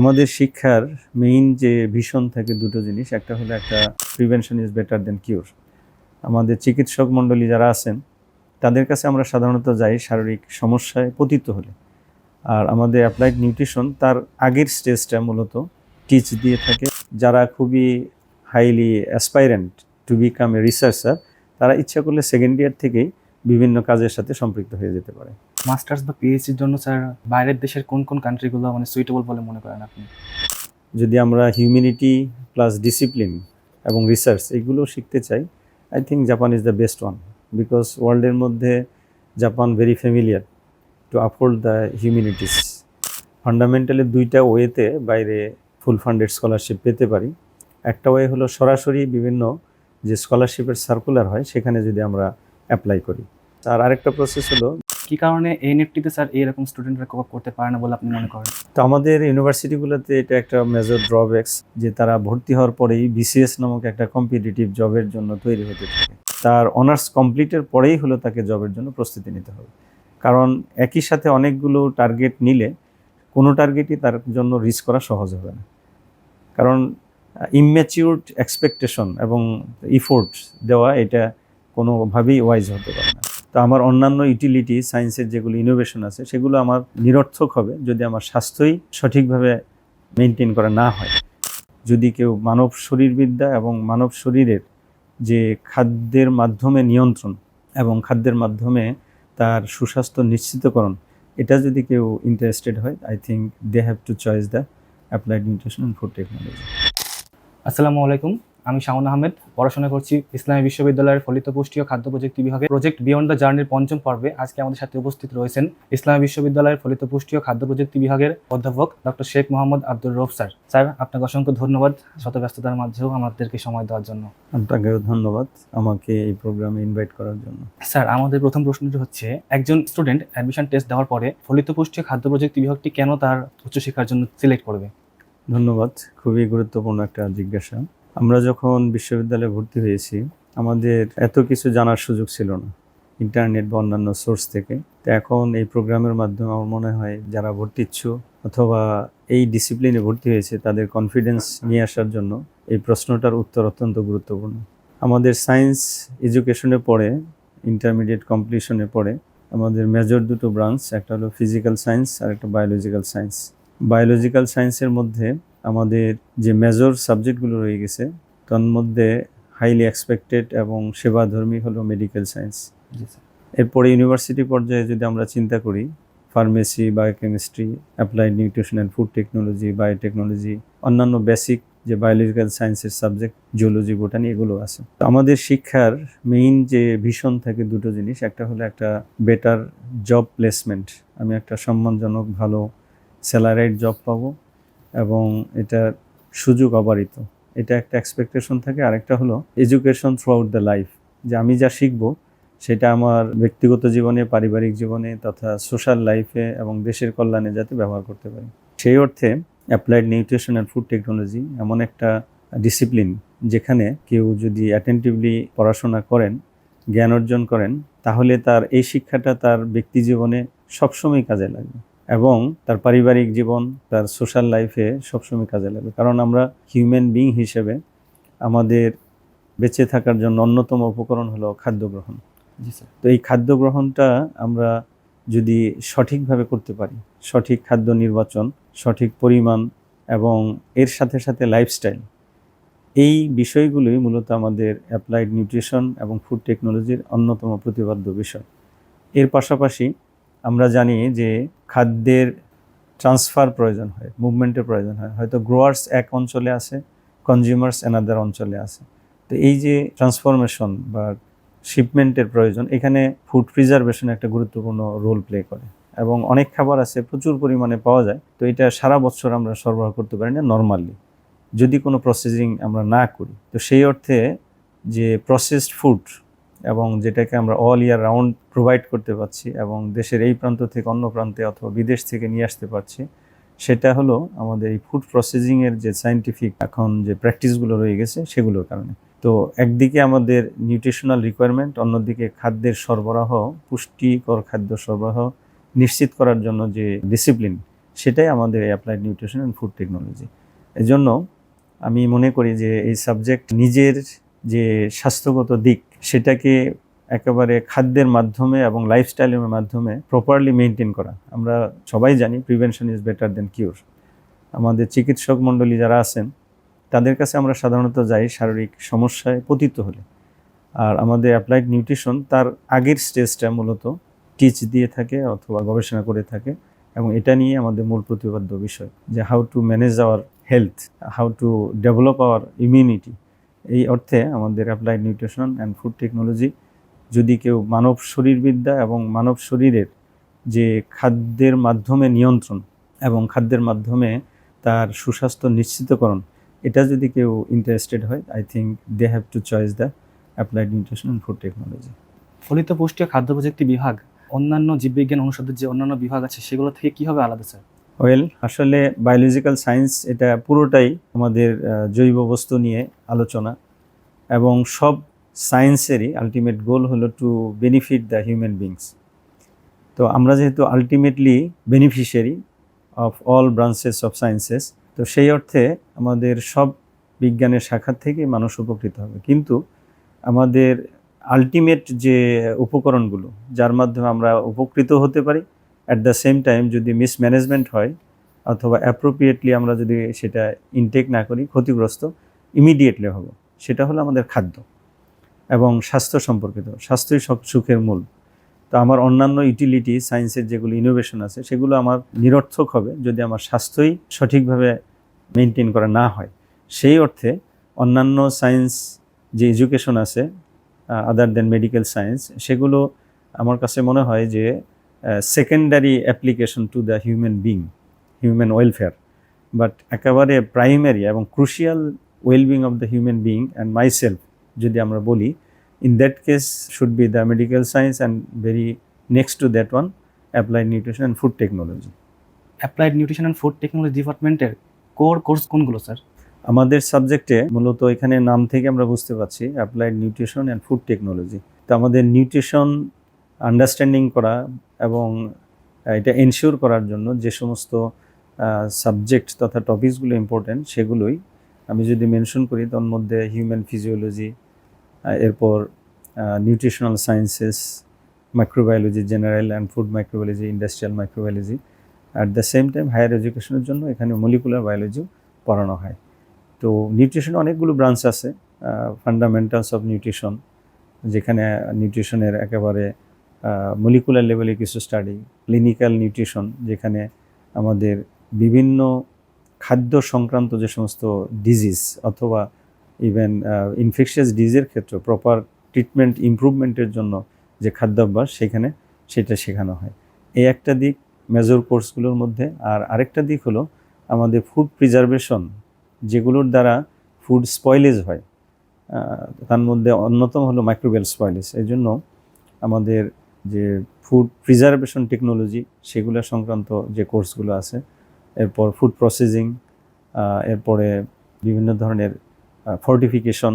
আমাদের শিক্ষার মেইন যে ভীষণ থাকে দুটো জিনিস, একটা হলো একটা prevention is better than cure আমাদের চিকিৎসক মণ্ডলী যারা আছেন, তাদের কাছে আমরা সাধারণত যাই শারীরিক সমস্যায় পতিত হলে। আর আমাদের অ্যাপ্লাইড নিউট্রিশন তার আগের স্টেজটা মূলত টিচ দিয়ে থাকে। যারা খুবই highly aspirant to become a researcher তারা ইচ্ছা করলে সেকেন্ড ইয়ার থেকেই বিভিন্ন কাজের সাথে সম্পৃক্ত হয়ে যেতে পারে। মাস্টার্স বা পিএইচডির জন্য স্যার বাইরের দেশের কোন কোন কান্ট্রিগুলো মানে সুইটেবল বলে মনে করেন আপনি? যদি আমরা হিউম্যানিটি প্লাস ডিসিপ্লিন এবং রিসার্চ এগুলো শিখতে চাই I think Japan is the best one because ওয়ার্ল্ডের মধ্যে Japan very familiar to uphold the humanities fundamentally দুইটা ওয়েতে বাইরে ফুল ফান্ডেড স্কলারশিপ পেতে পারি। একটা ওয়ে হলো সরাসরি বিভিন্ন যে স্কলারশিপের সার্কুলার হয়, সেখানে যদি আমরা অ্যাপ্লাই করি। আর আরেকটা প্রসেস হলো কি কারণে এই নেটটিতে স্যার এইরকম স্টুডেন্টরা কোপ করতে পারে না বলে আপনি মনে করেন? তো আমাদের ইউনিভার্সিটিগুলোতে এটা একটা মেজর ড্রব্যাক্স যে তারা ভর্তি হওয়ার পরেই বিসিএস নামক একটা কম্পিটিটিভ জবের জন্য তৈরি হতে থাকে। তার অনার্স কমপ্লিটের পরেই হলো তাকে জবের জন্য প্রস্তুতি নিতে হবে। কারণ একই সাথে অনেকগুলো টার্গেট নিলে কোনো টার্গেটই তার জন্য রিচ করা সহজ হবে না। কারণ ইম্যাচিউরড এক্সপেকটেশন এবং ইফোর্ট দেওয়া এটা কোনোভাবেই ওয়াইজ হতে পারে না। তো আমার অন্যান্য ইউটিলিটি সায়েন্সের যেগুলো ইনোভেশন আছে, সেগুলো আমার নিরর্থক হবে যদি আমার স্বাস্থ্যই সঠিকভাবে মেনটেন করা না হয়। যদি কেউ মানব শরীরবিদ্যা এবং মানব শরীরের যে খাদ্যের মাধ্যমে নিয়ন্ত্রণ এবং খাদ্যের মাধ্যমে তার সুস্বাস্থ্য নিশ্চিতকরণ, এটা যদি কেউ ইন্টারেস্টেড হয় I think they have to choice the applied nutrition and food technology আসসালামু আলাইকুম। আমি শাওন আহমেদ পড়াশোনা করছি ইসলামী বিশ্ববিদ্যালয়ের ফলিত পুষ্টি ও খাদ্য প্রযুক্তি বিভাগে। প্রজেক্ট বিয়ন্ড দ্য জার্নির পঞ্চম পর্বে আজকে আমাদের সাথে উপস্থিত রয়েছেন ইসলামী বিশ্ববিদ্যালয়ের ফলিত পুষ্টি ও খাদ্য প্রযুক্তি বিভাগের অধ্যাপক doctor Sheikh Mohammad Abdur Rouf sir. Sir আপনাকে অসংখ্য ধন্যবাদ শত ব্যস্ততার মাঝেও আমাদেরকে সময় দেওয়ার জন্য। আপনাকেও ধন্যবাদ আমাকে এই প্রোগ্রামে ইনভাইট করার জন্য। স্যার আমাদের প্রথম প্রশ্নটি হচ্ছে একজন স্টুডেন্ট অ্যাডমিশন টেস্ট দেওয়ার পরে ফলিত পুষ্টি ও খাদ্য প্রযুক্তি বিভাগটি কেন তার উচ্চশিক্ষার জন্য সিলেক্ট করবে? ধন্যবাদ খুবই গুরুত্বপূর্ণ একটা জিজ্ঞাসা। আমরা যখন বিশ্ববিদ্যালয়ে ভর্তি হয়েছি, আমাদের এত কিছু জানার সুযোগ ছিল না, ইন্টারনেট বা অন্যান্য সোর্স থেকে। তো এখন এই প্রোগ্রামের মাধ্যমে আমার মনে হয় যারা ভর্তি ইচ্ছুক অথবা এই ডিসিপ্লিনে ভর্তি হয়েছে, তাদের কনফিডেন্স নিয়ে আসার জন্য এই প্রশ্নটার উত্তর অত্যন্ত গুরুত্বপূর্ণ। আমাদের সায়েন্স এডুকেশনে পড়ে ইন্টারমিডিয়েট কমপ্লিশনে পড়ে, আমাদের মেজর দুটো ব্রাঞ্চ একটা হলো ফিজিক্যাল সায়েন্স আর একটা বায়োলজিক্যাল সায়েন্স বায়োলজিক্যাল সায়েন্সের মধ্যে আমাদের যে মেজর সাবজেক্টগুলো রয়ে গেছে তার মধ্যে হাইলি এক্সপেক্টেড এবং সেবাধর্মী হলো মেডিকেল সায়েন্স এরপরে ইউনিভার্সিটি পর্যায়ে যদি আমরা চিন্তা করি pharmacy biochemistry applied nutrition and food technology biotechnology অন্যান্য বেসিক যে বায়োলজিক্যাল সায়েন্সের সাবজেক্ট জিওলজি বোটানি এগুলো আছে। তো আমাদের শিক্ষার মেইন যে ভীষণ থাকে দুটো জিনিস একটা হলো একটা বেটার জব প্লেসমেন্ট আমি একটা সম্মানজনক ভালো স্যালারাইড জব পাবো এবং এটা সুযোগ অবারিত। এটা একটা এক্সপেকটেশন থাকে। আরেকটা হলো education throughout the life যে আমি যা শিখব সেটা আমার ব্যক্তিগত জীবনে, পারিবারিক জীবনে তথা সোশ্যাল লাইফে এবং দেশের কল্যাণে যাতে ব্যবহার করতে পারি। সেই অর্থে applied nutrition and food technology এমন একটা ডিসিপ্লিন যেখানে কেউ যদি অ্যাটেন্টিভলি পড়াশোনা করেন, জ্ঞান অর্জন করেন, তাহলে তার এই শিক্ষাটা তার ব্যক্তি জীবনে সবসময় কাজে লাগবে। এবং তার পারিবারিক জীবন তার সোশ্যাল লাইফে সবসময় কাজে লাগবে কারণ আমরা হিউম্যান বিং হিসেবে আমাদের বেঁচে থাকার জন্য অন্যতম উপকরণ হলো খাদ্য গ্রহণ। তো এই খাদ্য গ্রহণটা আমরা যদি সঠিকভাবে করতে পারি সঠিক খাদ্য নির্বাচন সঠিক পরিমাণ এবং এর সাথে সাথে লাইফস্টাইল এই বিষয়গুলোই মূলত আমাদের অ্যাপ্লাইড নিউট্রিশন এবং ফুড টেকনোলজির অন্যতম প্রতিপাদ্য বিষয়। এর পাশাপাশি আমরা জানি যে খাদ্যের ট্রান্সফার প্রয়োজন হয় মুভমেন্টের প্রয়োজন হয়। হয়তো গ্রোয়ার্স এক অঞ্চলে আছে কনজিউমার্স অ্যানাদার অঞ্চলে আছে। তো এই যে ট্রান্সফরমেশন বা শিপমেন্টের প্রয়োজন, এখানে ফুড প্রিজার্ভেশন একটা গুরুত্বপূর্ণ রোল প্লে করে। এবং অনেক খাবার আছে, প্রচুর পরিমাণে পাওয়া যায়, তো এটা সারা বছর আমরা সরবরাহ করতে পারি না নর্মালি যদি কোনো প্রসেসিং আমরা না করি, তো সেই অর্থে যে প্রসেসড ফুড এবং যেটাকে আমরা অল ইয়ার রাউন্ড প্রোভাইড করতে পারছি এবং দেশের এই প্রান্ত থেকে অন্য প্রান্তে অথবা বিদেশ থেকে নিয়ে আসতে পারছি, সেটা হলো আমাদের এই ফুড প্রসেসিংয়ের যে সায়েন্টিফিক এখন যে প্র্যাকটিসগুলো রয়ে গেছে সেগুলোর কারণে। তো একদিকে আমাদের নিউট্রিশনাল রিকোয়ারমেন্ট অন্যদিকে খাদ্যের সরবরাহ, পুষ্টিকর খাদ্য সরবরাহ নিশ্চিত করার জন্য যে ডিসিপ্লিন সেটাই আমাদের এই applied nutrition and food technology এজন্য আমি মনে করি যে এই সাবজেক্ট নিজের যে স্বাস্থ্যগত দিক সেটাকে একেবারে খাদ্যের মাধ্যমে এবং লাইফস্টাইলের মাধ্যমে প্রপারলি মেনটেন করা। আমরা সবাই জানি prevention is better than cure আমাদের চিকিৎসক মণ্ডলী যারা আছেন, তাদের কাছে আমরা সাধারণত যাই শারীরিক সমস্যায় পতিত হলে। আর আমাদের অ্যাপ্লাইড নিউট্রিশন তার আগের স্টেজটা মূলত টিচ দিয়ে থাকে অথবা গবেষণা করে থাকে এবং এটা নিয়ে আমাদের মূল প্রতিপাদ্য বিষয় যে how to manage our health how to develop our immunity এই অর্থে আমাদের applied nutrition and food technology যদি কেউ মানব শরীরবিদ্যা এবং মানব শরীরের যে খাদ্যের মাধ্যমে নিয়ন্ত্রণ এবং খাদ্যের মাধ্যমে তার সুস্বাস্থ্য নিশ্চিতকরণ, এটা যদি কেউ ইন্টারেস্টেড হয় I think they have to choice the applied nutrition and food technology ফলিত পুষ্টি খাদ্য প্রযুক্তি বিভাগ, অন্যান্য জীববিজ্ঞান অনুষদের যে অন্যান্য বিভাগ আছে, সেগুলো থেকে কীভাবে আলাদা স্যার ওয়েল, আসলে বায়োলজিক্যাল সায়েন্স এটা পুরোটাই আমাদের জৈব বস্তু নিয়ে আলোচনা এবং সব সায়েন্সেরই আলটিমেট গোল হলো to benefit the human beings তো আমরা যেহেতু ultimately beneficiary of all branches of sciences তো সেই অর্থে আমাদের সব বিজ্ঞানের শাখা থেকে মানুষ উপকৃত হবে। কিন্তু আমাদের আলটিমেট যে উপকরণগুলো, যার মাধ্যমে আমরা উপকৃত হতে পারি অ্যাট দ্য সেম টাইম যদি মিসম্যানেজমেন্ট হয়, অথবা অ্যাপ্রোপ্রিয়েটলি আমরা যদি সেটা ইনটেক না করি, ক্ষতিগ্রস্ত ইমিডিয়েটলি হব। সেটা হলো আমাদের খাদ্য এবং স্বাস্থ্য সম্পর্কিত। স্বাস্থ্যই সব সুখের মূল। তো আমার অন্যান্য ইউটিলিটি সায়েন্সের যেগুলো ইনোভেশন আছে, সেগুলো আমার নিরর্থক হবে যদি আমার স্বাস্থ্যই সঠিকভাবে মেনটেন করা না হয়। সেই অর্থে অন্যান্য সায়েন্স যে এডুকেশন আছে আদার দেন মেডিকেল সায়েন্স সেগুলো আমার কাছে মনে হয় যে secondary application to the human being human welfare but একেবারে প্রাইমারি এবং crucial wellbeing of the human being and myself যদি আমরা বলি in that case should be the medical science and very next to that one applied nutrition and food technology applied nutrition and food technology ডিপার্টমেন্টের core course কোনগুলো sir আমাদের সাবজেক্টে মূলত এখানে নাম থেকে আমরা বুঝতে পারছি applied nutrition and food technology তো আমাদের নিউট্রিশন আন্ডারস্ট্যান্ডিং করা এবং এটা এনশিওর করার জন্য যে সমস্ত সাবজেক্ট তথা টপিকসগুলো ইম্পর্টেন্ট সেগুলোই আমি যদি মেনশন করি তার মধ্যে হিউম্যান ফিজিওলজি এরপর nutritional sciences microbiology general and food microbiology industrial microbiology at the same time higher এডুকেশনের জন্য এখানে মলিকুলার বায়োলজিও পড়ানো হয়। তো নিউট্রিশন অনেকগুলো ব্রাঞ্চ আছে ফান্ডামেন্টালস অফ নিউট্রিশন যেখানে নিউট্রিশনের একেবারে মলিকুলার লেভেলে কিছু স্টাডি ক্লিনিক্যাল নিউট্রিশন যেখানে আমাদের বিভিন্ন খাদ্য সংক্রান্ত যে সমস্ত ডিজিজ অথবা ইভেন ইনফেকশিয়াস ডিজিজের ক্ষেত্রে প্রপার ট্রিটমেন্ট ইমপ্রুভমেন্টের জন্য যে খাদ্যাভ্যাস সেখানে সেটা শেখানো হয়। এই একটা দিক মেজর কোর্সগুলোর মধ্যে। আর আরেকটা দিক হলো আমাদের ফুড প্রিজার্ভেশন যেগুলোর দ্বারা ফুড স্পয়েলেজ হয়। তার মধ্যে অন্যতম হলো মাইক্রোবিয়াল স্পয়েলেজ এই জন্য আমাদের যে ফুড প্রিজার্ভেশন টেকনোলজি সেগুলো সংক্রান্ত যে কোর্সগুলো আছে এরপর ফুড প্রসেসিং এরপরে বিভিন্ন ধরনের ফর্টিফিকেশন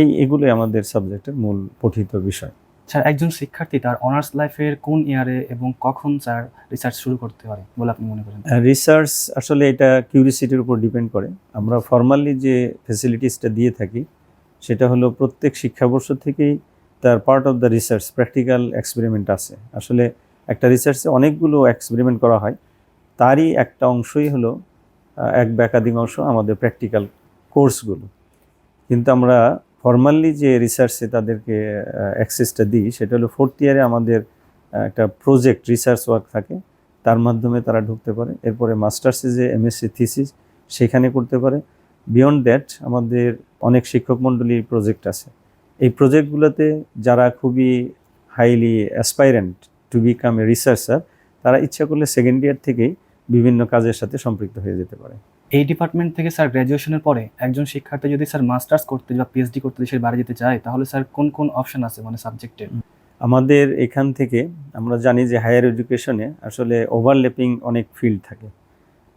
এই এগুলোই আমাদের সাবজেক্টের মূল পঠিত বিষয়। স্যার একজন শিক্ষার্থী তার অনার্স লাইফের কোন ইয়ারে এবং কখন স্যার রিসার্চ শুরু করতে পারে বলে আপনি মনে করেন? রিসার্চ আসলে এটা কিউরিসিটির উপর ডিপেন্ড করে। আমরা ফর্মালি যে ফেসিলিটিসটা দিয়ে থাকি সেটা হলো প্রত্যেক শিক্ষাবর্ষ থেকেই তার part of the research practical experiment আছে। আসলে একটা রিসার্চে অনেকগুলো এক্সপেরিমেন্ট করা হয়। তারই একটা অংশই হলো এক বা একাধিক অংশ আমাদের প্র্যাকটিক্যাল কোর্সগুলো কিন্তু আমরা ফর্মালি যে রিসার্চে তাদেরকে অ্যাক্সেসটা দিই, সেটা হলো ফোর্থ ইয়ারে আমাদের একটা প্রজেক্ট রিসার্চ ওয়ার্ক থাকে। তার মাধ্যমে তারা ঢুকতে পারে। এরপরে মাস্টার্সে যে এমএসসি থিসিস সেখানে করতে পারে। বিয়ন্ড দ্যাট আমাদের অনেক শিক্ষক মণ্ডলীর প্রজেক্ট আছে। এই প্রজেক্টগুলোতে যারা খুবই highly aspirant to become a researcher তারা ইচ্ছা করলে সেকেন্ড ইয়ার থেকেই বিভিন্ন কাজের সাথে সম্পৃক্ত হয়ে যেতে পারে। এই ডিপার্টমেন্ট থেকে স্যার গ্র্যাজুয়েশনের পরে একজন শিক্ষার্থী যদি স্যার মাস্টার্স করতে বা পিএইচডি করতে দেশের বাইরে যেতে চায় তাহলে স্যার কোন কোন অপশন আছে মানে সাবজেক্টের আমাদের এখান থেকে আমরা জানি যে হায়ার এডুকেশনে আসলে ওভারল্যাপিং অনেক ফিল্ড থাকে।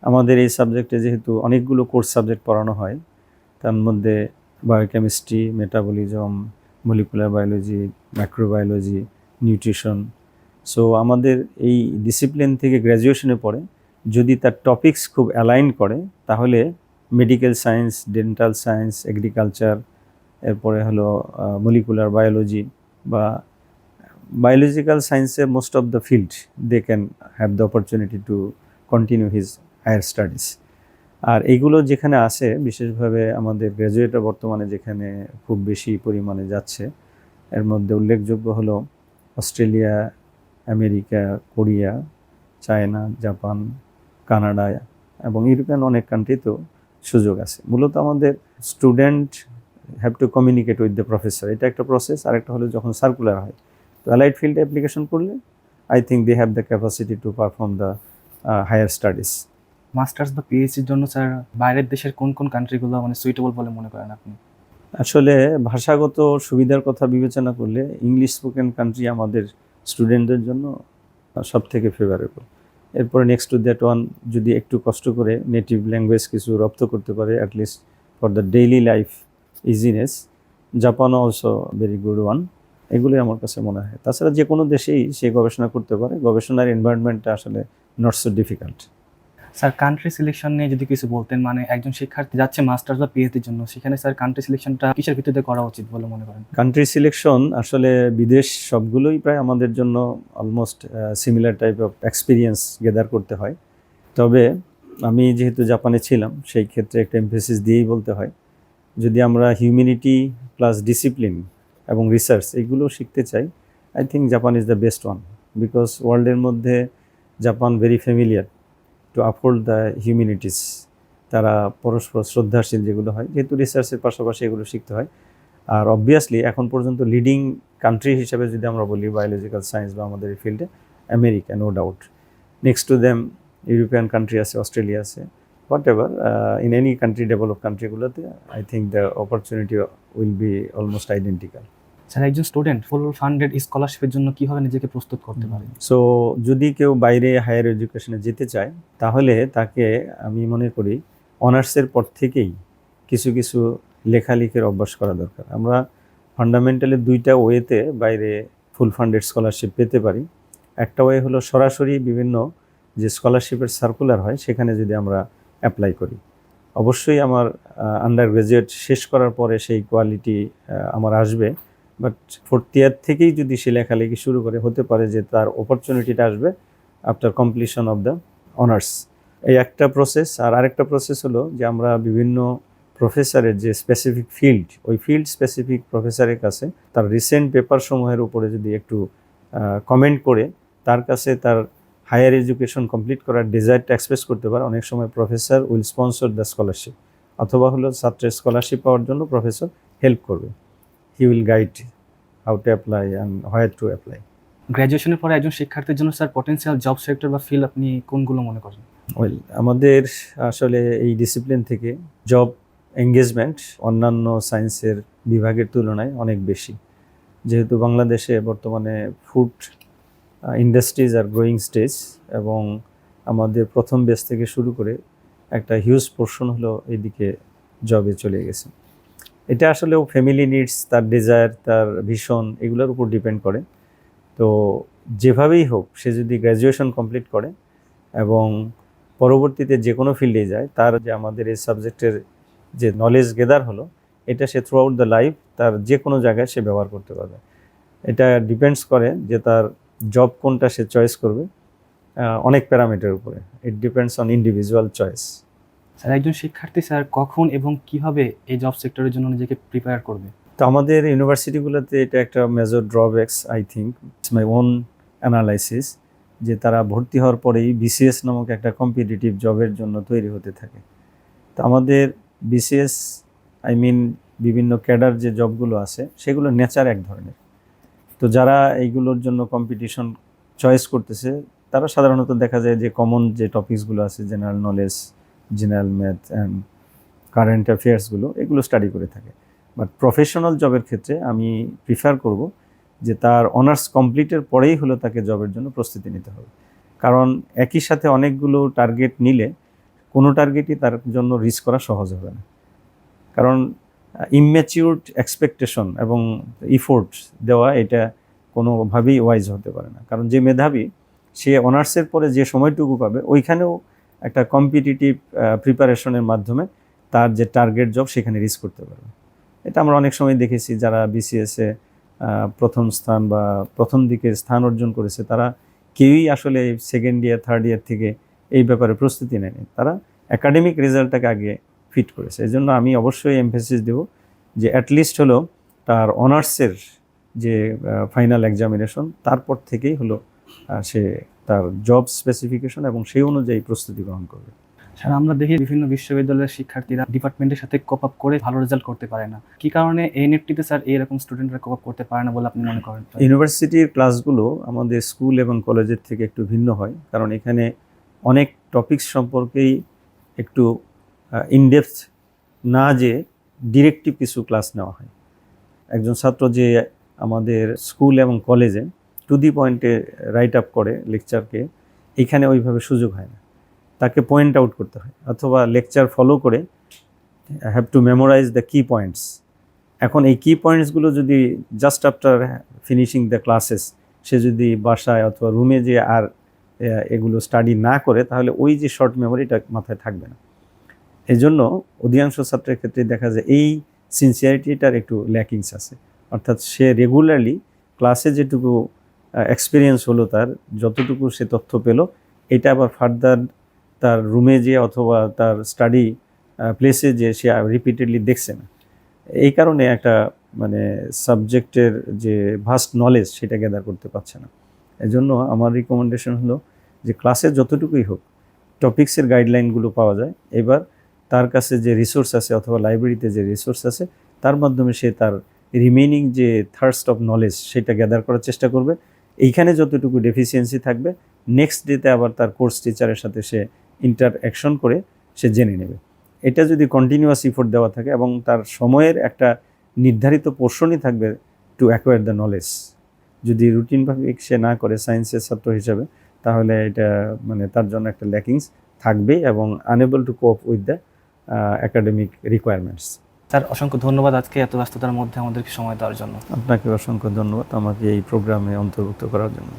আমাদের এই সাবজেক্টে যেহেতু অনেকগুলো কোর্স সাবজেক্ট পড়ানো হয় তার মধ্যে biochemistry metabolism molecular biology microbiology nutrition so আমাদের এই ডিসিপ্লিন থেকে গ্র্যাজুয়েশনে পড়ে, যদি তার টপিকস খুব অ্যালাইন করে, তাহলে medical science dental science agriculture এরপরে হলো মলিকুলার বায়োলজি বা বায়োলজিক্যাল সায়েন্সের most of the field they can have the opportunity to continue his higher studies আর এইগুলো যেখানে আছে, বিশেষভাবে আমাদের গ্র্যাজুয়েটরা বর্তমানে যেখানে খুব বেশি পরিমাণে যাচ্ছে, এর মধ্যে উল্লেখযোগ্য হলো Australia, America, Korea, China, Japan, Canada এবং ইউরোপিয়ান অনেক কান্ট্রিতেও সুযোগ আছে। মূলত আমাদের student have to communicate with the professor এটা একটা প্রসেস আর একটা হলো যখন সার্কুলার হয়, তো অ্যালাইড ফিল্ডে অ্যাপ্লিকেশন করলে I think they have the capacity to perform the higher studies masters বা পিএইচডির জন্য স্যার বাইরের দেশের কোন কোন কান্ট্রিগুলো মানে সুইটেবল বলে মনে করেন আপনি? আসলে ভাষাগত সুবিধার কথা বিবেচনা করলে ইংলিশ স্পোকেন কান্ট্রি আমাদের স্টুডেন্টদের জন্য সব থেকে ফেভারেবল এরপরে নেক্সট টু দ্যাট ওয়ান যদি একটু কষ্ট করে নেটিভ ল্যাঙ্গুয়েজ কিছু রপ্ত করতে পারে at least for the daily life easiness Japan also very good one এগুলোই আমার কাছে মনে হয়। তাছাড়া যে কোনো দেশেই সে গবেষণা করতে পারে, গবেষণার এনভায়রনমেন্টটা আসলে not so difficult sir country selection নিয়ে যদি কিছু বলতেন মানে একজন শিক্ষার্থী যাচ্ছে মাস্টার্স বা পিএইচডির জন্য, সেখানে স্যার কান্ট্রি সিলেকশনটা কিসের ভিত্তিতে করা উচিত বলে মনে করেন? কান্ট্রি সিলেকশন আসলে বিদেশ সবগুলোই প্রায় আমাদের জন্য almost similar type of experience gather করতে হয়। তবে আমি যেহেতু জাপানে ছিলাম, সেই ক্ষেত্রে একটা এমফেসিস দিয়েই বলতে হয়, যদি আমরা হিউম্যানিটি প্লাস ডিসিপ্লিন এবং রিসার্চ এগুলো শিখতে চাই I think Japan is the best one because ওয়ার্ল্ডের মধ্যে Japan very familiar to uphold the humanities তারা পরস্পর শ্রদ্ধাশীল যেগুলো হয়, যেহেতু রিসার্চের পাশাপাশি এগুলো শিখতে হয়। আর অবভিয়াসলি এখন পর্যন্ত লিডিং কান্ট্রি হিসেবে যদি আমরা বলি বায়োলজিক্যাল সায়েন্স বা আমাদের এই ফিল্ডে America no doubt next to them European country আছে অস্ট্রেলিয়া আছে। Whatever in any country develop কান্ট্রিগুলোতে I think the opportunity will be almost identical sir, একজন স্টুডেন্ট ফুল ফান্ডেড স্কলারশিপের জন্য কীভাবে নিজেকে প্রস্তুত করতে পারে? সো যদি কেউ বাইরে হায়ার এডুকেশনে যেতে চায়, তাহলে তাকে আমি মনে করি অনার্সের পর থেকেই কিছু কিছু লেখালেখির অভ্যাস করা দরকার। আমরা ফান্ডামেন্টালি দুইটা ওয়েতে বাইরে ফুল ফান্ডেড স্কলারশিপ পেতে পারি। একটা ওয়ে হলো সরাসরি বিভিন্ন যে স্কলারশিপের সার্কুলার হয়, সেখানে যদি আমরা অ্যাপ্লাই করি। অবশ্যই আমার আন্ডার গ্রাজুয়েট শেষ করার পরে সেই কোয়ালিটি আমার আসবে। বাট ফোর্থ ইয়ার থেকেই যদি সে লেখালেখি শুরু করে, হতে পারে যে তার অপরচুনিটিটা আসবে after completion of the honours এই একটা প্রসেস আর আরেকটা প্রসেস হলো যে আমরা বিভিন্ন প্রফেসরের যে স্পেসিফিক ফিল্ড ওই ফিল্ড স্পেসিফিক প্রফেসরের কাছে তার রিসেন্ট পেপার সমূহের উপরে যদি একটু কমেন্ট করে, তার কাছে তার হায়ার এডুকেশন কমপ্লিট করার ডিজায়ারটা এক্সপ্রেস করতে পারে। অনেক সময় professor will sponsor the scholarship অথবা হলো ছাত্রের স্কলারশিপ পাওয়ার জন্য প্রফেসর হেল্প করবে। He will guide how to apply and where to apply গ্র্যাজুয়েশনের পরে একজন শিক্ষার্থীর জন্য স্যার পটেনশিয়াল জব সেক্টর বা ফিল্ড আপনি কোনগুলো মনে করেন? ওয়েল আমাদের আসলে এই ডিসিপ্লিন থেকে জব এঙ্গেজমেন্ট অন্যান্য সায়েন্সের বিভাগের তুলনায় অনেক বেশি। যেহেতু বাংলাদেশে বর্তমানে food industries are growing stage এবং আমাদের প্রথম বেস থেকে শুরু করে একটা হিউজ পোর্শন হলো এইদিকে জবে চলে গেছে। এটা আসলেও ফ্যামিলি নিডস তার ডিজায়ার তার ভিশন এগুলোর উপর ডিপেন্ড করে। তো যেভাবেই হোক, সে যদি গ্র্যাজুয়েশন কমপ্লিট করে এবং পরবর্তীতে যে কোনো ফিল্ডে যায়, তার যে আমাদের এই সাবজেক্টের যে নলেজ গেদার হলো, এটা সে থ্রু আউট দ্য লাইফ তার যে কোনো জায়গায় সে ব্যবহার করতে পারবে। এটা ডিপেন্ডস করে যে তার জব কোনটা সে চয়েস করবে অনেক প্যারামিটার উপরে। It depends on individual choice sir, একজন শিক্ষার্থী স্যার কখন এবং কীভাবে এই জব সেক্টরের জন্য নিজেকে প্রিপেয়ার করবে? তো আমাদের ইউনিভার্সিটিগুলোতে এটা একটা major drawbacks I think it's my own analysis যে তারা ভর্তি হওয়ার পরেই বিসিএস নামক একটা কম্পিটিটিভ জবের জন্য তৈরি হতে থাকে। তো আমাদের বিসিএস আই মিন বিভিন্ন ক্যাডার যে জবগুলো আছে, সেগুলো নেচার এক ধরনের। তো যারা এইগুলোর জন্য কম্পিটিশন চয়েস করতেছে, তারা সাধারণত দেখা যায় যে কমন যে টপিকসগুলো আছে general knowledge general math and current অ্যাফেয়ার্সগুলো এগুলো স্টাডি করে থাকে। বাট প্রফেশনাল জবের ক্ষেত্রে আমি প্রিফার করব যে তার অনার্স কমপ্লিটের পরেই হলো তাকে জবের জন্য প্রস্তুতি নিতে হবে। কারণ একই সাথে অনেকগুলো টার্গেট নিলে কোনো টার্গেটই তার জন্য রিস্ক করা সহজ হবে না। কারণ ইম্যাচিউরড এক্সপেকটেশন এবং ইফোর্ট দেওয়া এটা কোনোভাবেই ওয়াইজ হতে পারে না। কারণ যে মেধাবী, সে অনার্সের পরে যে সময়টুকু পাবে, ওইখানেও একটা কম্পিটিটিভ প্রিপারেশনের মাধ্যমে তার যে টার্গেট জব সেখানে রিচ করতে পারবে। এটা আমরা অনেক সময় দেখেছি যারা বিসিএসে প্রথম স্থান বা প্রথম দিকে স্থান অর্জন করেছে, তারা কেউই আসলে সেকেন্ড ইয়ার থার্ড ইয়ার থেকে এই ব্যাপারে প্রস্তুতি নেয়নি। তারা একাডেমিক রেজাল্টটাকে আগে ফিট করেছে। এই জন্য আমি অবশ্যই এমফেসিস দেব যে অ্যাটলিস্ট হলো তার অনার্সের যে ফাইনাল এক্সামিনেশন তারপর থেকেই হলো সে তার জব স্পেসিফিকেশন এবং সেই অনুযায়ী প্রস্তুতি গ্রহণ করবে। স্যার আমরা দেখি বিভিন্ন বিশ্ববিদ্যালয়ের শিক্ষার্থীরা ডিপার্টমেন্টের সাথে কোপ আপ করে ভালো রেজাল্ট করতে পারে না। কি কারণে এনএফটিতে স্যার এইরকম স্টুডেন্টরা কোপ আপ করতে পারে না বলে আপনি মনে করেন? ইউনিভার্সিটির ক্লাসগুলো আমাদের স্কুল এবং কলেজের থেকে একটু ভিন্ন হয় কারণ এখানে অনেক টপিকস সম্পর্কেই একটু ইনডেপথ না যে ডিরেক্টিভ কিছু ক্লাস নেওয়া হয়। একজন ছাত্র যে আমাদের স্কুল এবং কলেজে টু দি পয়েন্টে রাইট আপ করে লেকচারকে এখানে ওইভাবে সুযোগ হয় না। তাকে পয়েন্ট আউট করতে হয় অথবা লেকচার ফলো করে have to memorise the key points এখন এই কি পয়েন্টসগুলো যদি just after finishing the classes সে যদি বাসায় অথবা রুমে যে আর এগুলো স্টাডি না করে, তাহলে ওই যে শর্ট মেমোরিটা মাথায় থাকবে না। এই জন্য অধিকাংশ ছাত্রের ক্ষেত্রে দেখা যায় এই সিনসিয়ারিটিটার একটু ল্যাকিংস আছে। অর্থাৎ সে রেগুলারলি ক্লাসে যেটুকু এক্সপিরিয়েন্স হলো তার, যতটুকু সে তথ্য পেল, এটা আবার ফার্দার তার রুমে যে অথবা তার স্টাডি প্লেসে যে সে রিপিটেডলি দেখছে না। এই কারণে একটা মানে সাবজেক্টের যে ভাস্ট নলেজ সেটা গ্যাদার করতে পারছে না। এজন্য আমার রিকমেন্ডেশন হলো যে ক্লাসে যতটুকুই হোক টপিক্সের গাইডলাইনগুলো পাওয়া যায়। এবার তার কাছে যে রিসোর্স আছে অথবা লাইব্রেরিতে যে রিসোর্স আছে, তার মাধ্যমে সে তার রিমেনিং যে থার্স্ট অফ নলেজ সেটা গ্যাদার করার চেষ্টা করবে। এইখানে যতটুকু ডেফিসিয়েন্সি থাকবে নেক্সট ডেতে আবার তার কোর্স টিচারের সাথে সে ইন্টার অ্যাকশন করে সে জেনে নেবে। এটা যদি কন্টিনিউয়াস ইফোর্ট দেওয়া থাকে এবং তার সময়ের একটা নির্ধারিত পোর্শনই থাকবে টু অ্যাকোয়ার দ্য নলেজ যদি রুটিনভাবে সে না করে সায়েন্সের ছাত্র হিসাবে, তাহলে এটা মানে তার জন্য একটা ল্যাকিংস থাকবে এবং unable to cope with the academic requirements sir, অসংখ্য ধন্যবাদ আজকে এত ব্যস্ততার মধ্যে আমাদেরকে সময় দেওয়ার জন্য। আপনাকে অসংখ্য ধন্যবাদ আমাকে এই প্রোগ্রামে অন্তর্ভুক্ত করার জন্য।